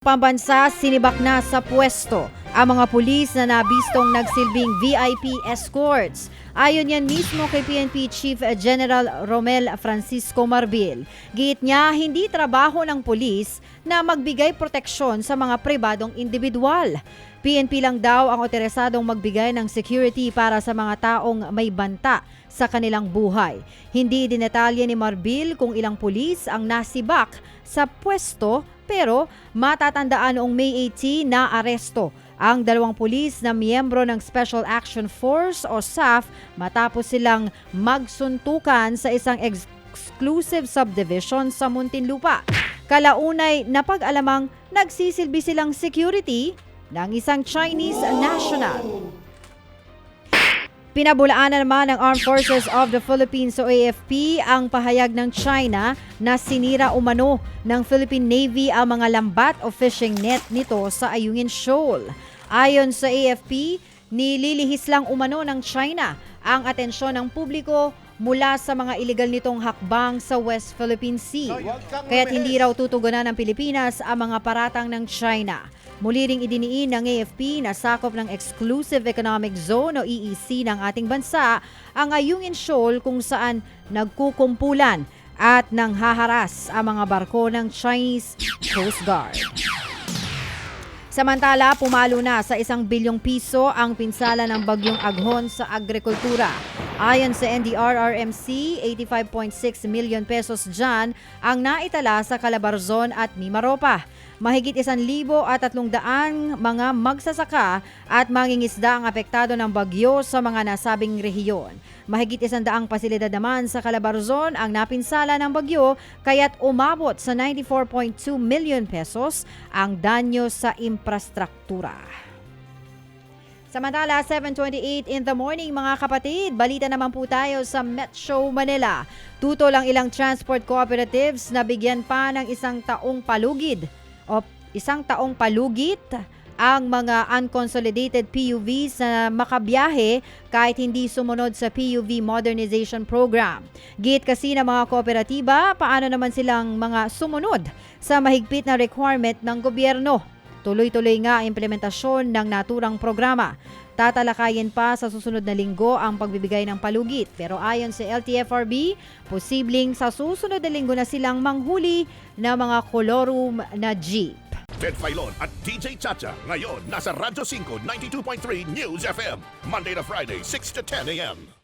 Pambansa, sinibak na sa pwesto ang mga pulis na nabistong nagsilbing VIP escorts. Ayon yan mismo kay PNP Chief General Romel Francisco Marbil. Giit niya, hindi trabaho ng pulis na magbigay proteksyon sa mga pribadong individual. PNP lang daw ang otorisadong magbigay ng security para sa mga taong may banta sa kanilang buhay. Hindi dinetalye ni Marbil kung ilang pulis ang nasibak sa pwesto pero matatandaan noong May 18 na aresto ang dalawang pulis na miyembro ng Special Action Force o SAF matapos silang magsuntukan sa isang ex- exclusive subdivision sa Muntinlupa. Kalaunay napag-alamang nagsisilbi silang security ng isang Chinese national. Pinabulaan na naman ng Armed Forces of the Philippines o AFP ang pahayag ng China na sinira umano ng Philippine Navy ang mga lambat o fishing net nito sa Ayungin Shoal. Ayon sa AFP, nililihis lang umano ng China ang atensyon ng publiko mula sa mga illegal nitong hakbang sa West Philippine Sea. Kaya't hindi raw tutugunan ng Pilipinas ang mga paratang ng China. Muli ring idiniin ng AFP na sakop ng Exclusive Economic Zone o EEZ ng ating bansa ang Ayungin Shoal kung saan nagkukumpulan at nanghaharas ang mga barko ng Chinese Coast Guard. Samantala, pumalo na sa isang bilyong piso ang pinsala ng bagyong aghon sa agrikultura. Ayon sa NDRRMC, 85.6 million pesos dyan ang naitala sa Calabarzon at Mimaropa. Mahigit isan libo at tatlong daang mga magsasaka at mangingisda ang apektado ng bagyo sa mga nasabing rehiyon. Mahigit isang daang pasilidad naman sa Calabarzon ang napinsala ng bagyo kaya't umabot sa 94.2 million pesos ang danyo sa infrastruktura. Samantala, 7.28 in the morning mga kapatid, balita naman po tayo sa Metro Manila. Tutol ang ilang transport cooperatives na bigyan pa ng isang taong palugid o isang taong palugit ang mga unconsolidated PUVs na makabiyahe kahit hindi sumunod sa PUV Modernization Program. Git kasi ng mga kooperatiba, paano naman silang mga sumunod sa mahigpit na requirement ng gobyerno. Tuloy-tuloy nga implementasyon ng naturang programa. Tatalakayin pa sa susunod na linggo ang pagbibigay ng palugit. Pero ayon sa LTFRB, posibleng sa susunod na linggo na silang manghuli ng mga kolorum na jeep. Ted Filon at DJ Chacha. Ngayon, nasa Radyo 5, 92.3 News FM. Monday to Friday, 6 to 10 a.m.